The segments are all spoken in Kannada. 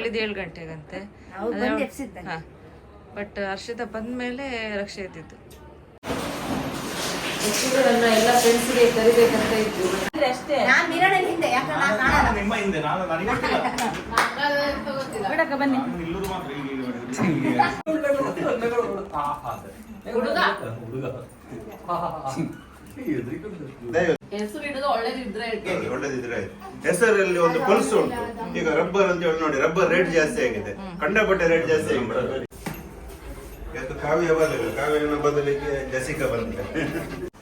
ಹೇಳಿದ ಏಳು ಗಂಟೆಗಂತೆ. ಬಟ್ ಹರ್ಷಿತ ಬಂದ್ಮೇಲೆ ರಕ್ಷೆ ಎಲ್ಲ ಫ್ರೆಂಡ್ಸ್ಗೆ ಕರಿಬೇಕಂತ ಇತ್ತು ಅಷ್ಟೇ. ನಾನ್ ಮಿರಡಲ್ಲಿ ಹಿಂದೆ ಯಾಕಂದ್ರೆ ನಾನ್ ಕಾಣಲ್ಲ. ನಿಮ್ಮ ಹಿಂದೆ ನಾನು ನನಗೆ ಗೊತ್ತಿಲ್ಲ ಬಿಡಕ್ಕ ಬನ್ನಿ. ನಾನು ಮಾತ್ರ ಇಲ್ಲಿ ಇಲ್ಲಿ ಇಲ್ಲಿ. ಆ, ಆ, ಅದೇ. ಹುಡುಗ. ಹೆಸರು ಇಡೋದು ಒಳ್ಳೇದಿದ್ರೆ. ಹೆಸರಲ್ಲಿ ಒಂದು ಪಲ್ಸ್ ಉಂಟು. ಈಗ ರಬ್ಬರ್ ಅಂತ ಹೇಳಿ ನೋಡಿ ರಬ್ಬರ್ ರೇಟ್ ಜಾಸ್ತಿ ಆಗಿದೆ. ಕಂಡಪಟ್ಟೆ ರೇಟ್ ಜಾಸ್ತಿ ಆಗಿದೆ. ಇವತ್ತು ಕಾವ್ಯ ಬರಲಿಲ್ಲ. ಕಾವ್ಯನ ಬದಲಿಗೆ ಜಸಿಕಾ ಬಂದಿದೆ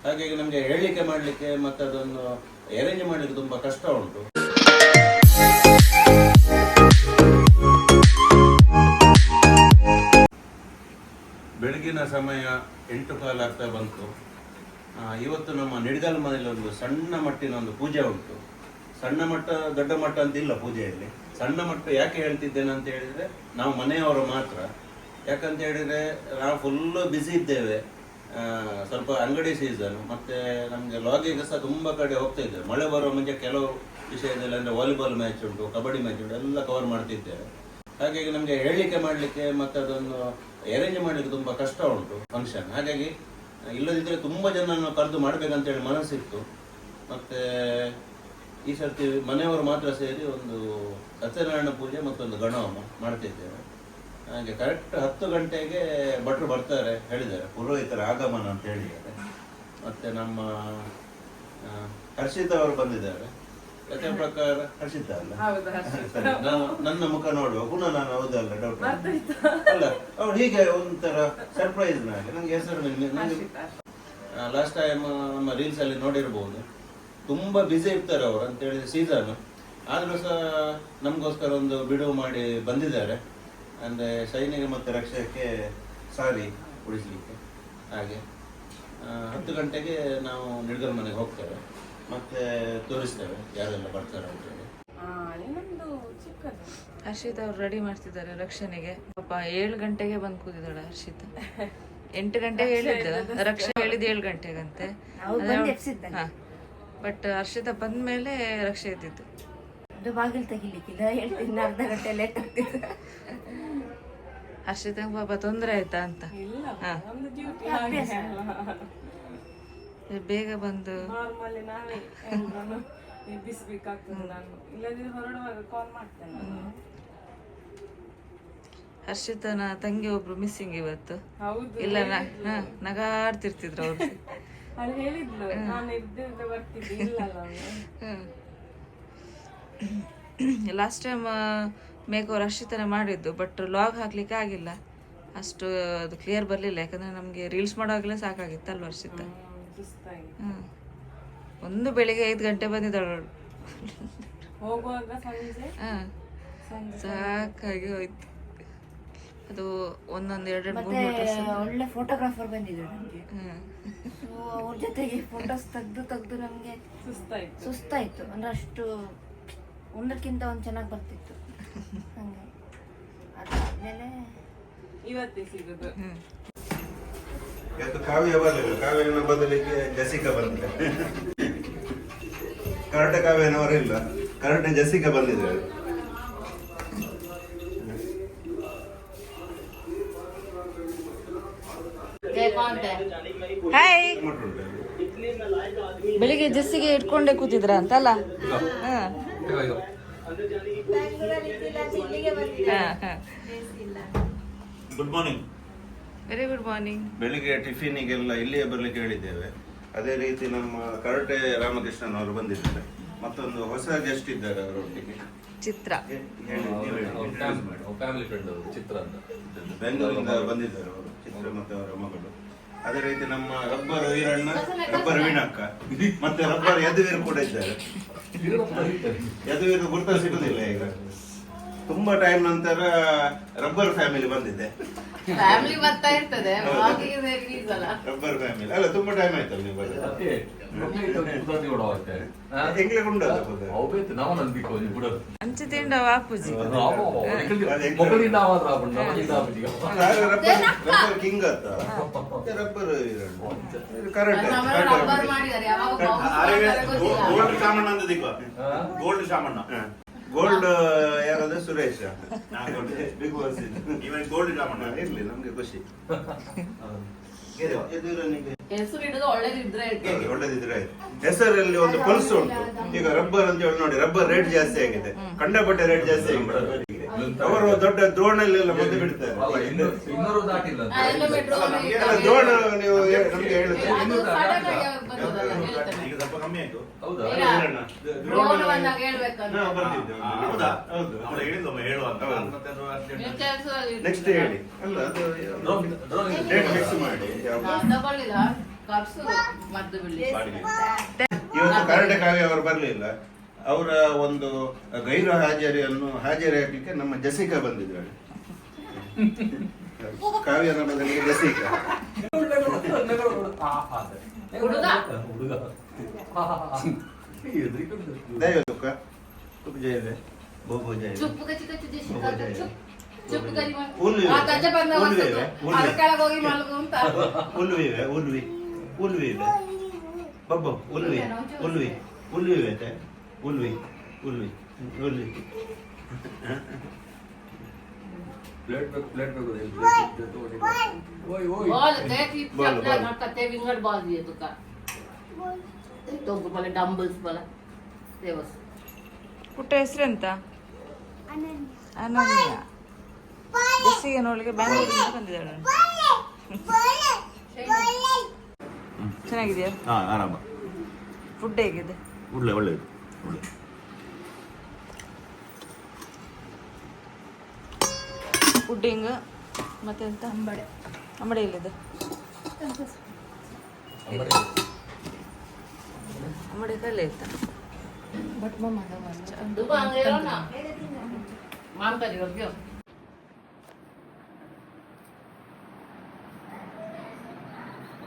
ಹಾಗಾಗಿ ನಮಗೆ ಹೇಳಿಕೆ ಮಾಡ್ಲಿಕ್ಕೆ ಮತ್ತೆ ಅದನ್ನು ಅರೇಂಜ್ ಮಾಡ್ಲಿಕ್ಕೆ ತುಂಬಾ ಕಷ್ಟ ಉಂಟು. ಬೆಳಗಿನ ಸಮಯ ಎಂಟು ಕಾಲ ಆಗ್ತಾ ಬಂತು. ಇವತ್ತು ನಮ್ಮ ನಿಡ್ಗಲ್ ಮನೆಯಲ್ಲಿ ಒಂದು ಸಣ್ಣ ಮಟ್ಟಿನ ಒಂದು ಪೂಜೆ ಉಂಟು. ಸಣ್ಣ ಮಟ್ಟ, ದೊಡ್ಡ ಮಟ್ಟ ಅಂತ ಇಲ್ಲ ಪೂಜೆಯಲ್ಲಿ. ಸಣ್ಣ ಮಟ್ಟ ಯಾಕೆ ಹೇಳ್ತಿದ್ದೇನೆ ಅಂತ ಹೇಳಿದ್ರೆ, ನಾವು ಮನೆಯವರು ಮಾತ್ರ. ಯಾಕಂತ ಹೇಳಿದ್ರೆ, ನಾವು ಫುಲ್ ಬ್ಯುಸಿ ಇದ್ದೇವೆ. ಸ್ವಲ್ಪ ಅಂಗಡಿ ಸೀಸನ್ ಮತ್ತೆ ನಮಗೆ ಲಾಗಿಗೆ ಸಹ ತುಂಬ ಕಡೆ ಹೋಗ್ತಾ ಇದ್ದೇವೆ. ಮಳೆ ಬರುವ ಮುಂಚೆ ಕೆಲವು ವಿಷಯದಲ್ಲಿ ಅಂದರೆ ವಾಲಿಬಾಲ್ ಮ್ಯಾಚ್ ಉಂಟು, ಕಬಡ್ಡಿ ಮ್ಯಾಚ್ ಉಂಟು, ಎಲ್ಲ ಕವರ್ ಮಾಡ್ತಿದ್ದೇವೆ. ಹಾಗಾಗಿ ನಮಗೆ ಹೇಳಲಿಕ್ಕೆ ಮಾಡಲಿಕ್ಕೆ ಮತ್ತು ಅದನ್ನು ಅರೇಂಜ್ ಮಾಡಲಿಕ್ಕೆ ತುಂಬ ಕಷ್ಟ ಉಂಟು ಫಂಕ್ಷನ್ ಹಾಗಾಗಿ ಇಲ್ಲದಿದ್ದರೆ ತುಂಬ ಜನರನ್ನು ಕರೆದು ಮಾಡಬೇಕಂತೇಳಿ ಮನಸ್ಸಿತ್ತು. ಮತ್ತೆ ಈ ಸರ್ತಿ ಮನೆಯವರು ಮಾತ್ರ ಸೇರಿ ಒಂದು ಸತ್ಯನಾರಾಯಣ ಪೂಜೆ ಮತ್ತೊಂದು ಗಣಹೋಮ ಮಾಡ್ತಿದ್ದೇವೆ. ಹಾಗೆ ಕರೆಕ್ಟ್ ಹತ್ತು ಗಂಟೆಗೆ ಭಟ್ರು ಬರ್ತಾರೆ, ಹೇಳಿದ್ದಾರೆ. ಪುರೋಹಿತರ ಆಗಮನ ಅಂತ ಹೇಳಿದ್ದಾರೆ. ಮತ್ತೆ ನಮ್ಮ ಹರ್ಷಿತ್ ಅವರು ಬಂದಿದ್ದಾರೆ. ಕಥೆ ಪ್ರಕಾರ? ಹರ್ಷಿತ ಅಲ್ಲ? ಸರಿ, ನಾನು ನನ್ನ ಮುಖ ನೋಡುವ ಪುನಃ ನಾನು ಹೌದಲ್ಲ ಡೌಟ್ ಅಲ್ಲ ಅವ್ರು ಹೀಗೆ ಒಂಥರ ಸರ್ಪ್ರೈಸ್ ನನಗೆ ನಂಗೆ ಹೆಸರು ನನಗೆ- ಲಾಸ್ಟ್ ಟೈಮ್ ನಮ್ಮ ರೀಲ್ಸ್ ಅಲ್ಲಿ ನೋಡಿರ್ಬೋದು. ತುಂಬಾ ಬ್ಯುಸಿ ಇರ್ತಾರೆ ಅವರು ಅಂತ ಹೇಳಿದ್ರೆ ಸೀಸನ್ ಆದ್ರೂ ಸಹ ನಮಗೋಸ್ಕರ ಒಂದು ಬಿಡುವು ಮಾಡಿ ಬಂದಿದ್ದಾರೆ. ಅಂದ್ರೆ ಸೈನಿಕ ಮತ್ತು ರಕ್ಷಕ್ಕೆ ಸಾರಿ ಉಳಿಸ್ಲಿಕ್ಕೆ. ಹಾಗೆ ಹತ್ತು ಗಂಟೆಗೆ ನಾವು ನಿಡ್ಗಲ್ ಮನೆಗೆ ಹೋಗ್ತೇವೆ. ಮತ್ತೆ ತೋರಿಸ್ತೇವೆ ಯಾರೆಲ್ಲ ಬರ್ತಾರೆ ಅಂತ ಹರ್ಷಿತ್ ಹರ್ಷಿತ ಅವ್ರು ರೆಡಿ ಮಾಡ್ತಿದ್ದಾರೆ ರಕ್ಷಣೆಗೆ. ಪಾಪ ಏಳು ಗಂಟೆಗೆ ಬಂದು ಕೂತಿದ್ದಾಳೆ ಹರ್ಷಿತ್. ಎಂಟು ಗಂಟೆಗೆ ಹೇಳಿದ್ದ? ರಕ್ಷೆ ಹೇಳಿದ ಏಳು ಗಂಟೆಗಂತೆ. ಬಟ್ ಹರ್ಷಿತ ಬಂದ ಮೇಲೆ ರಕ್ಷೆ ಇದ್ದಿತ್ತು ಅದು ಬಾಗಿಲು ತೆಗಿಲಿಕ್ಕಿಲ್ಲ ಹೇಳ್ತೀನಿ ಅರ್ಧ ಗಂಟೆ ಲೇಟ್ ಆಗ್ತಿತ್ತು ಹರ್ಷಿತ ಪಾಪ ತೊಂದರೆ ಆಯ್ತಾ ಅಂತ. ಬೇಗ ಬಂದು ನಾರ್ಮಲಿ ನಾವೇ ಎಲ್ರನ್ನೂ ಎಬ್ಬಿಸ್ಬೇಕಾಗ್ತದೆ ನಾನು. ಇಲ್ಲದಿದ್ರೆ ಹೊರಡುವಾಗ ಕಾಲ್ ಮಾಡ್ತೇನೆ ನಾನು. ಹರ್ಷಿತನ ತಂಗಿ ಒಬ್ರು ಮಿಸ್ಸಿಂಗ್ ಇವತ್ತು. ಹೌದು ಇಲ್ಲ ನಗಾಡ್ತಿರ್ತಿದ್ರು ಅವ್ರು. ಅಲ್ಲಿ ಹೇಳಿದ್ಲು ನಾನು ಇದ್ದಿದ್ರೆ ಬರ್ತಿದ್ದೆ ಅವ್ನು. ಲಾಸ್ಟ್ ಟೈಮ್ ಮೇಕ್ ಅವ್ರು ಹರ್ಷಿತನ ಮಾಡಿದ್ದು ಬಟ್ ಲಾಗ್ ಹಾಕ್ಲಿಕ್ಕೆ ಆಗಿಲ್ಲ. ಅಷ್ಟು ಅದು ಕ್ಲಿಯರ್ ಬರಲಿಲ್ಲ ಯಾಕಂದ್ರೆ ನಮಗೆ ರೀಲ್ಸ್ ಮಾಡೋವಾಗಲೇ ಸಾಕಾಗಿತ್ತಲ್ವ ಹರ್ಷಿತ? ಹ್ಮ್, ಸುಸ್ತಾಗಿ. ಒಂದು ಬೆಳಿಗ್ಗೆ ಐದು ಗಂಟೆ ಬಂದಿದ್ದಾಳು ಹೋಗುವಾಗ ಸಂಜೆ? ಸಾಕಾಗಿ ಹೋಯ್ತು. ಅದು ಒಂದೊಂದು ಎರಡು ಒಳ್ಳೆ ಫೋಟೋಗ್ರಾಫರ್ ಬಂದಿದ್ರು ನಮಗೆ. ಅವ್ರ ಜೊತೆಗೆ ಫೋಟೋಸ್ ತೆಗೆದು ತೆಗೆದು ನಮಗೆ ಸುಸ್ತಾಯ್ತು. ಸುಸ್ತಾಯ್ತು. ಅಂದ್ರೆ ಅಷ್ಟು ಒಂದಕ್ಕಿಂತ ಒಂದು ಚೆನ್ನಾಗಿ ಬರ್ತಿತ್ತು. ಹಂಗೆ. ಅದಾದ್ಮೇಲೆ ಇವತ್ತೇ ಸಿಗೋದು. ಇವತ್ತು ಕಾವ್ಯ ಬರಲಿಲ್ಲ. ಕಾವ್ಯನ ಬದಲಿಗೆ ಜಸಿಕಾ ಬಂದಿದೆ. ಕರೆಕ್ಟ್ ಕಾವ್ಯನವರಿಲ್ಲ ಕರೆಕ್ಟ್ ಜಸಿಕಾ ಬಂದಿದ್ದಾರೆ. ಹಾಯ್. ಬೆಳಿಗ್ಗೆ ಜಸ್ಸಿಗೆ ಇಟ್ಕೊಂಡೆ ಕೂತಿದ್ರ ಅಂತಲ್ಲ? Good morning very good morning ಬೆಳಿಗ್ಗೆ ಟಿಫಿನಿಗೆಲ್ಲ ಇಲ್ಲಿಯೇ ಬರ್ಲಿಕ್ಕೆ ಹೇಳಿದ್ದೇವೆ. ಅದೇ ರೀತಿ ನಮ್ಮ ಕರಟೆ ರಾಮಕೃಷ್ಣನ್ ಅವರು ಬಂದಿದ್ದಾರೆ. ಮತ್ತೊಂದು ಹೊಸ ಗೆಸ್ಟ್ ಇದ್ದಾರೆ ಅವರೊಟ್ಟಿಗೆ. ಚಿತ್ರ. ಫ್ಯಾಮಿಲಿ ಫ್ರೆಂಡ್ ಅವರು ಚಿತ್ರ ಅಂತ. ಬೆಂಗಳೂರಿಂದ ಬಂದಿದ್ದಾರೆ ಅವರು ಚಿತ್ರ ಮತ್ತು ಅವರ ಮಗಳು. ಅದೇ ರೀತಿ ನಮ್ಮ ರಬ್ಬರ್ ವೀರಣ್ಣ ರಬ್ಬರ್ ವೀಣಕ್ಕ ಮತ್ತೆ ರಬ್ಬರ್ ಯದುವೀರ್ ಕೂಡ ಇದ್ದಾರೆ. ಯದುವೀರ್ ಗುರ್ತ ಸಿಗುದಿಲ್ಲ ಈಗ. ತುಂಬಾ ಟೈಮ್ ನಂತರ ರಬ್ಬರ್ ಫ್ಯಾಮಿಲಿ ಬಂದಿದೆ. ಫ್ಯಾಮಿಲಿ ಬರ್ತಾ ಇರ್ತದೆ ವ್ಲಾಗಿಗೆ ರಿಲೀಸ್ ಅಲ್ಲ ರಬ್ಬರ್ ಫ್ಯಾಮಿಲಿ ಅಲ್ಲ ತುಂಬಾ ಟೈಮ್ ಆಯ್ತಲ್ಲ ನೀವು ಬರೋದು ಎಂಗ್ಲೆ ಉಂಟಲ್ಲ ಪುದರ್? ನಾವು ನಂಬಿಕೋ ಬಿಡೋದು. ಅಂಚೆ ತಿಂಡ ವಾಪುಜಿ ಮೊದಲಿಂದ ಮಾತ್ರ ಆಗ್ಬಿಟ್ಟು ನಮಗಿಂದ ಆಗ್ಬಿಟ್ಟು ನಾನು ರಬ್ಬರ್ ರಬ್ಬರ್ ಕಿಂಗ್ ಅಂತ. Rubber Veeranna correct gold Shamanna ಅಂತ ಗೋಲ್ಡ್ ಶಾಮಣ್ಣ ಗೋಲ್ಡ್ ಯಾರಾದ್ರೆ ಸುರೇಶ್. ಬಿಗ್ ಬಾಸ್ ಇವಾಗ ಗೋಲ್ಡ್ ಕಾಮಣ್ಣ ಇರ್ಲಿ ನಮ್ಗೆ ಖುಷಿ. ಒಳ್ಳೇದಿದ್ರೆ ಒಳ್ಳೆದಿದ್ರೆ ಆಯ್ತು. ಹೆಸರಲ್ಲಿ ಒಂದು ಪಲ್ಸ್ ಉಂಟು. ಈಗ ರಬ್ಬರ್ ಅಂತ ಹೇಳಿ ನೋಡಿ ರಬ್ಬರ್ ರೇಟ್ ಜಾಸ್ತಿ ಆಗಿದೆ. ಕಂಡಪಟ್ಟೆ ರೇಟ್ ಜಾಸ್ತಿ ಆಗಿದೆ. ಅವರು ದೊಡ್ಡ ದ್ರೋಣಲ್ಲೆಲ್ಲ ಮದ್ದು ಬಿಡ್ತಾರೆ. ದ್ರೋಣ ನೀವು ನಮ್ಗೆ ಹೇಳ್ತೀರಿ. ಬಂದಾಗ ಹೇಳ್ಬೇಕಂತ. ಹೌದಾ? ಹೌದು. ಅವಳು ಅಂತ. ಹೌದು. ಮತ್ತೆ ಅದು urgent ನೆಕ್ಸ್ಟ್ ಹೇಳಿ. ಅಲ್ಲ ಅದು ಡ್ರೋನ್ ಡ್ರೋನ್ ಇದೆ. ಡೇಟ್ ಫಿಕ್ಸ್ ಮಾಡಿ. ಯಾವ್ದು? ನಾನು ತಗೊಳ್ಳಿಲ್ಲ. ಕರ್ಸು ಮದ್ದು ಬಿಡ್ಲಿ. ಬಾಡಿಗೆ. ಇವತ್ತು ಕರಡೆ ಕಾವ್ಯ ಅವರು ಬರಲಿಲ್ಲ. ಅವರ ಒಂದು ಗೈರು ಹಾಜರಿಯನ್ನು ಹಾಜರಿ ಹಾಕ್ಲಿಕ್ಕೆ ನಮ್ಮ ಜಸಿಕಾ ಬಂದಿದ್ದಾಳೆ. ಕಾವ್ಯನ ಬದಲಿಗೆ ಜಸಿಕಾ. ಹುಡುಗ. ಹುಡುಗ. नाही का तू तुझ्या येईल बघू जाईल चुप कशी कशी जे शिकवतात चुप चुप करी उल्वी आहे. आताच्या उल्वी आहे, बंगला उल्वी. अडकाळा गोगी मला गमतात उल्वी वे उल्वी उल्वी वे बब्बो उल्वी उल्वी उल्वी वे ते उल्वी उल्वी उल्वी प्लेट पे प्लेट पे दे दे तो ओए ओए बॉल ते ती बॉल, आपल्या बॉल. घाटात ते विंगड बॉल दिये तुका ತುಕ ತೊಗ್ಗು ಬಲೆ ಡಂಬಲ್ಸ್ ಬಲ ದೇವಸ್ ಪುಟ್ಟ ಹೆಸರೆಂತ ಅನನ್ಯ ಬಸ್ಸಿಗೆ ನೋಡ್ಲಿಕ್ಕೆ ಬ್ಯಾಂಗ್ಳೂರಿಂದ ಬಂದಿದ್ದಾಳೆ ಚೆನ್ನಾಗಿದೆಯಾ ಹಾ ಆರಾಮ ಫುಡ್ ಹೇಗಿದೆ ಒಳ್ಳೆ ಒಳ್ಳೆದು ಒಳ್ಳೆ ಪುಡ್ಡಿಂಗ್ ಮತ್ತೆಂತ ಅಂಬಡೆ ಅಂಬಡೆ ಇಲ್ಲಿದೆ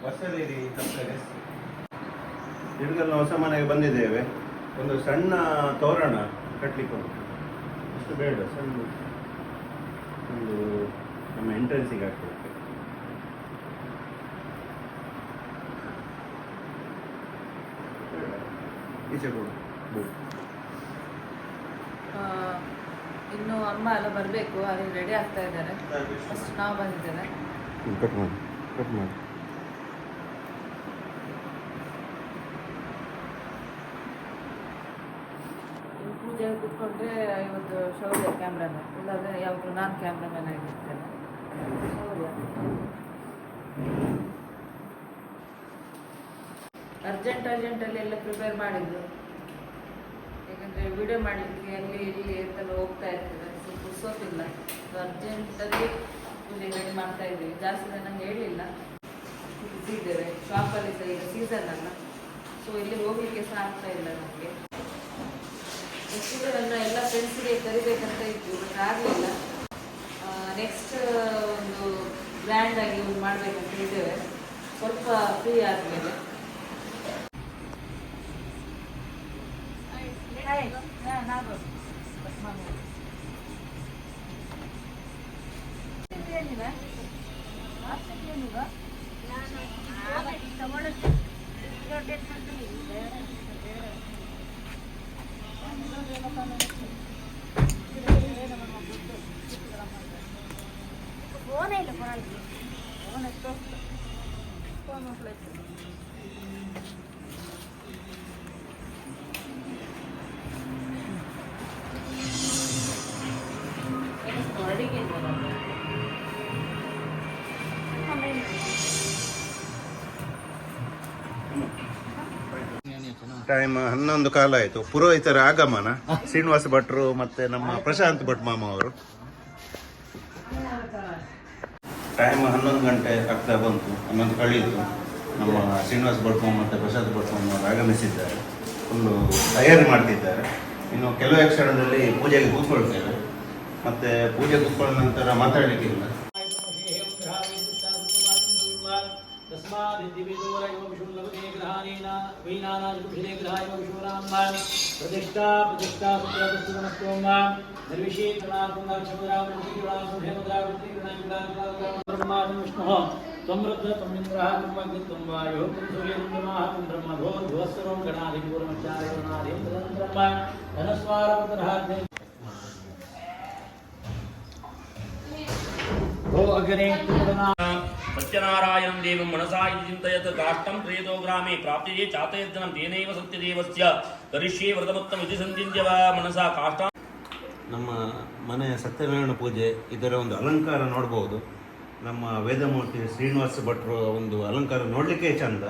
ಹೊಸದೇರಿ ತಿರುಗಲ್ ಹೊಸ ಮನೆಗೆ ಬಂದಿದ್ದೇವೆ ಒಂದು ಸಣ್ಣ ತೋರಣ ಕಟ್ಲಿಕ್ಕೆ ಉಂಟು ಅಷ್ಟು ಬೇಡ ಸಣ್ಣ ಒಂದು ನಮ್ಮ ಎಂಟ್ರೆನ್ಸಿಗೆ ಹಾಕಲಿಕ್ಕೆ ಈಚೆ ಕೊಡು ಇನ್ನು ಅಮ್ಮ ಎಲ್ಲ ಬರಬೇಕು ಅಲ್ಲಿ ರೆಡಿ ಆಗ್ತಾ ಇದ್ದಾರೆ. ಫಸ್ಟ್ ನಾವು ಬಂದಿದ್ದೇವೆ. ಕಟ್ ಮಾಡಿ ಕಟ್ ಮಾಡಿ. ಪೂಜೆ ಕೂತ್ಕೊಂಡ್ರೆ ಇವತ್ತು ಶೌರ್ಯ ಕ್ಯಾಮ್ರಾಮನ್ ಇಲ್ಲಾಂದ್ರೆ ಯಾವಾಗಲೂ ನಾನು ಕ್ಯಾಮ್ರಾಮನ್ ಆಗಿರ್ತೇನೆ ಶೌರ್ಯ. ಅರ್ಜೆಂಟ್ ಅರ್ಜೆಂಟಲ್ಲಿ ಎಲ್ಲ ಪ್ರಿಪೇರ್ ಮಾಡಿದ್ದು ಯಾಕಂದರೆ ವಿಡಿಯೋ ಮಾಡಲಿಕ್ಕೆ ಅಲ್ಲಿ ಇಲ್ಲಿ ಅಂತೆಲ್ಲ ಹೋಗ್ತಾ ಇರ್ತದೆ ಸ್ವಲ್ಪ ಪುರ್ಸೋತಿಲ್ಲ ಅರ್ಜೆಂಟಲ್ಲಿ ಪೂಜೆ ರೆಡಿ ಮಾಡ್ತಾ ಇದ್ದೀವಿ. ಜಾಸ್ತಿ ಜನ ಹೇಳಿಲ್ಲ. ಇದ್ದೇವೆ ಶಾಪಲ್ಲಿ ಸಹ ಈಗ ಸೀಸನ್ ಅಲ್ಲ. ಸೊ ಇಲ್ಲಿ ಹೋಗ್ಲಿಕ್ಕೆ ಸಹ ಆಗ್ತಾ ಇಲ್ಲ ನಮಗೆ. ನನ್ನ ಎಲ್ಲ ಫ್ರೆಂಡ್ಸಿಗೆ ಕರಿಬೇಕಂತ ಇತ್ತು ಬಟ್ ಆಗಲಿಲ್ಲ. ನೆಕ್ಸ್ಟ್ ಒಂದು ಬ್ರ್ಯಾಂಡಾಗಿ ಆಗಿ ಒಂದು ಮಾಡಬೇಕಂತ ಇದ್ದೇವೆ. ಸ್ವಲ್ಪ ಫ್ರೀ ಆದಮೇಲೆ. 哎，那那个，什？谢谢你们。ಟೈಮ್ ಹನ್ನೊಂದು ಕಾಲ ಆಯಿತು. ಪುರೋಹಿತರ ಆಗಮನ, ಶ್ರೀನಿವಾಸ ಭಟ್ರು ಮತ್ತೆ ನಮ್ಮ ಪ್ರಶಾಂತ್ ಭಟ್ ಮಾಮ ಅವರು. ಟೈಮ್ ಹನ್ನೊಂದು ಗಂಟೆ ಆಗ್ತಾ ಬಂತು. ಹನ್ನೊಂದು ಕಳೆಯಿತು. ನಮ್ಮ ಶ್ರೀನಿವಾಸ ಭಟ್ ಮಾಮ ಮತ್ತು ಪ್ರಶಾಂತ್ ಭಟ್ ಮಾಮ ಅವರು ಆಗಮಿಸಿದ್ದಾರೆ. ಫುಲ್ಲು ತಯಾರಿ ಮಾಡ್ತಿದ್ದಾರೆ. ಇನ್ನು ಕೆಲವೇ ಕ್ಷಣದಲ್ಲಿ ಪೂಜೆಗೆ ಕೂತ್ಕೊಳ್ತೇವೆ. ಮತ್ತೆ ಪೂಜೆ ಕೂತ್ಕೊಂಡ ನಂತರ ಮಾತಾಡಲಿಕ್ಕಿಲ್ಲ प्रतिष्ठा प्रतिष्ठा सुत्रस्तुमस्तोम निर्विशी विष्णुः त्वं रुद्र त्वम् इन्द्रः त्वमग्नि त्वं वायुः त्वं सूर्यन्द्रमाः त्वं ब्रह्मभोर् भुवः सर्वं गणाधिपूर्वचार्यगणाधिं तदं ब्रह्म धनस्वारपुत्रः भो अग्रे त्रिपुरना ಸತ್ಯನಾರಾಯಣಂ ದೇವಂ ಮನಸಾ ಇತಿ ಚಿಂತಯತ್ ಕಾಷ್ಟಂ ಪ್ರೇತೋ ಗ್ರಾಮೇ ಪ್ರಾಪ್ತಿಯೇ ಚಾತಯಜ್ಜನಂ ತೇನೈವ ಸತ್ಯದೇವಸ್ಯ ಕರಿಷ್ಯೇ ವ್ರತಮುತ್ತಮ ಇತಿ ಸಂಚಿಂತ್ಯವ ಮನಸಾ ಕಾಷ್ಟ ನಮ್ಮ ಮನೆಯ ಸತ್ಯನಾರಾಯಣ ಪೂಜೆ ಇದರ ಒಂದು ಅಲಂಕಾರ ನೋಡಬಹುದು ನಮ್ಮ ವೇದಮೂರ್ತಿ ಶ್ರೀನಿವಾಸ ಭಟ್ರು ಒಂದು ಅಲಂಕಾರ ನೋಡಲಿಕ್ಕೆ ಚಂದ.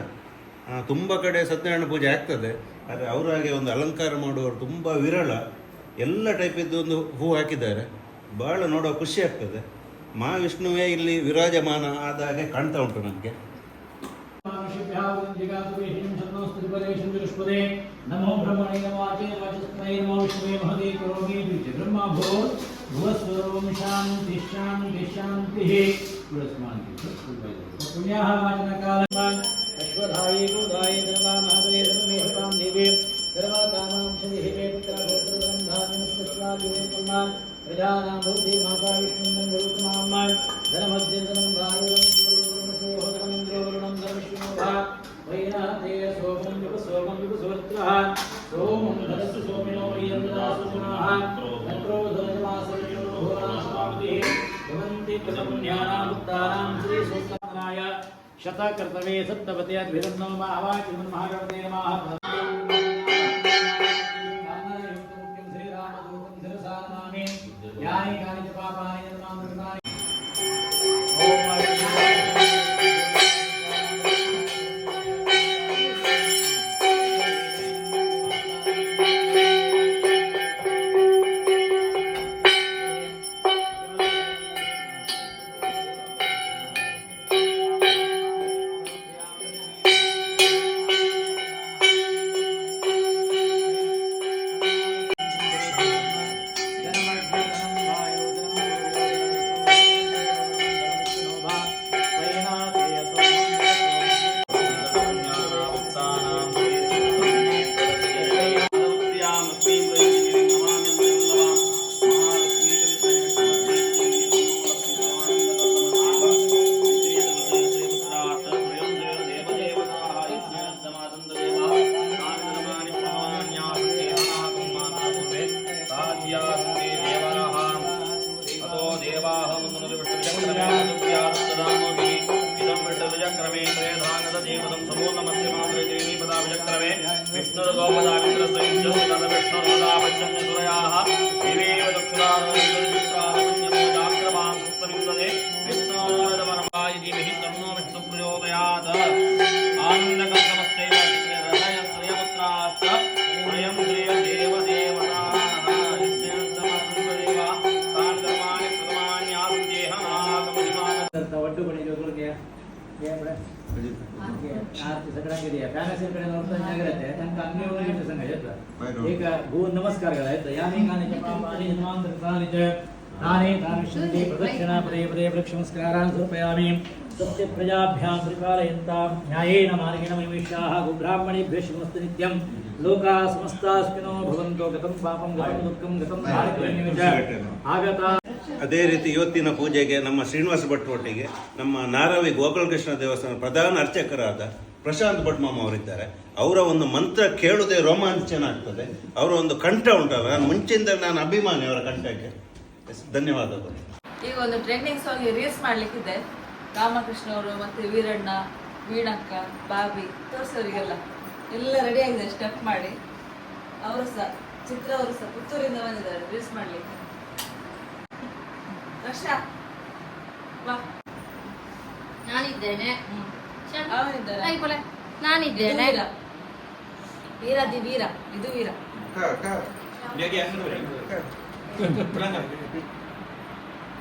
ತುಂಬ ಕಡೆ ಸತ್ಯನಾರಾಯಣ ಪೂಜೆ ಆಗ್ತದೆ. ಆದರೆ ಅವರಾಗೆ ಒಂದು ಅಲಂಕಾರ ಮಾಡುವವರು ತುಂಬ ವಿರಳ. ಎಲ್ಲ ಟೈಪಿದ್ದು ಒಂದು ಹೂ ಹಾಕಿದ್ದಾರೆ. ಭಾಳ ನೋಡೋ ಖುಷಿ ಆಗ್ತದೆ. ಮಹಾವಿಷ್ಣುವೇ ಇಲ್ಲಿ ವಿರಾಜಮಾನ ಆದ ಹಾಗೆ ಕಾಣ್ತಾ ಉಂಟು ನನಗೆ नमो ब्रह्मणे नमाचे वाचस्मै नमो विष्णुवे महदे करोमि द्विज ब्रह्मा भो भुवस्वरं शान्ति शान्ति शान्तिः पुरस्मान्ति पुण्याः वाचनकालमान् अश्वधाये गोदाये धर्मा महदये धर्मे हतां देवे सर्वकामां शनिहे पिता गोत्रं धान्यमस्तस्वादिवे पुमान् प्रजानां भवति माता मङ्गलुतमाम्मान् धनमध्यन्तनं भायुरं सोहकमिन्द्रोवरुणं धनविष्णुभा वैनाथे सोमं विप सोमं विप सुवर्त्रः सोमं धनस्तु सोमिनो वैयन्ददासु पुनः नत्रो धनमासविष्णुभोरासमापतिः भवन्ति कृतपुण्यानां भक्तानां श्रीसूत्रनाय शतकर्तवे सप्तपते अद्भिरन्नो महावाचिन्महागणपते नमः यानि कानि तन्नो विष्णुप्रचोदयात् आनन्दकल्पमस्यैव हृदय श्रियपुत्राश्च श्रियं श्रियं देवदेवताः यज्ञन्तमसुन्दरेव तान् कर्माणि कृतमान्यासुदेहनागमहिमान् ಅಂತ ಒಟ್ಟು ಬಣಿಗೆ ಗುರುಗೆ ಏನ್ಬಿಡ ಆರ್ತಿ ಸಕಡಂಗಿದೆಯಾ ಪ್ಯಾನಸಿನ ಕಡೆ ನೋಡ್ತಾ ಜಾಗ್ರತೆ ತನಕ ಅನ್ಯೋನ್ಯ ಸಂಘ ಆಯ್ತಾ ಈಗ ಭೂ ನಮಸ್ಕಾರಗಳು ಆಯ್ತಾ ಯಾನಿ ಕಾನಿ ಚ ಪಾಪಾನಿ ಜನ್ಮಾಂತರ ಕಾನಿ ಚ ತಾನೇ ತಾನಿಷ್ಯಂತೆ ಪ್ರದಕ್ಷಿಣಾ ಪದೇ ಪದೇ ವೃಕ್ಷ ನಮಸ್ಕಾರಾನ್ ಸಮರ್ಪಯಾಮಿ ಸತ್ಯ ಪ್ರಜಾಭ್ಯಾಂ ಪರಿಪಾಲಯಂತಾಂ ನ್ಯಾಯೇನ ಮಾರ್ಗೇಣ ಹಾಗೂ ಗೋಬ್ರಾಹ್ಮಣೇಭ್ಯಃ ಶುಭಮಸ್ತು ನಿತ್ಯಂ ಲೋಕಾ ಸಮಸ್ತಾಸ್ಮಿನೋ ಭವಂತೋ ಗತಂ ಪಾಪಂ ಗತಂ ದುಃಖಂ ಗತಂ ಆಗತ ಅದೇ ರೀತಿ ಇವತ್ತಿನ ಪೂಜೆಗೆ ನಮ್ಮ ಶ್ರೀನಿವಾಸ ಭಟ್ ಒಟ್ಟಿಗೆ ನಮ್ಮ ನಾರವಿ ಗೋಪಾಲಕೃಷ್ಣ ದೇವಸ್ಥಾನ ಪ್ರಧಾನ ಅರ್ಚಕರಾದ ಪ್ರಶಾಂತ್ ಭಟ್ ಮಾಮ ಅವರಿದ್ದಾರೆ. ಅವರ ಒಂದು ಮಂತ್ರ ಕೇಳುವುದೇ ರೋಮಾಂಚನ ಆಗ್ತದೆ ಅವರ ಒಂದು ಕಂಠ ಉಂಟಲ್ಲ ನಾನು ಮುಂಚೆಯಿಂದ ನಾನು ಅಭಿಮಾನಿ ಅವರ ಕಂಠಕ್ಕೆ. ಎಸ್, ಧನ್ಯವಾದಗಳು. ಈಗ ಒಂದು ಟ್ರೆಂಡಿಂಗ್ ಸಾಂಗ್ ರೀಲ್ಸ್ ಮಾಡ್ಲಿಕ್ಕಿದೆ. ರಾಮಕೃಷ್ಣ ಅವರು ಮತ್ತೆ ವೀರಣ್ಣ ವೀಣಕ್ಕ ಬಾಬಿ ತೋರ್ಸೋರಿಗೆಲ್ಲ ಎಲ್ಲ ರೆಡಿ ಆಗಿದೆ ಸ್ಟೆಪ್ ಮಾಡಿ. ಅವರು ಸಹ ಚಿತ್ರ ಅವರು ಸಹ ಪುತ್ತೂರಿಂದ ಬಂದಿದ್ದಾರೆ ರೀಲ್ಸ್ ಮಾಡ್ಲಿಕ್ಕೆ. ರಕ್ಷಾ ಬಾ. ನಾನಿದ್ದೇನೆ. ನಾನಿದ್ದೇನೆ. ವೀರ. ವೀರ. ದಿ ವೀರ. ಇದು ವೀರ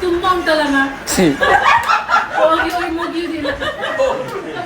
ತುಂಬಾ ಉಂಟಲ್ಲ ಹೋಗಿ ಹೋಗಿ ಮುಗಿಯುವುದಿಲ್ಲ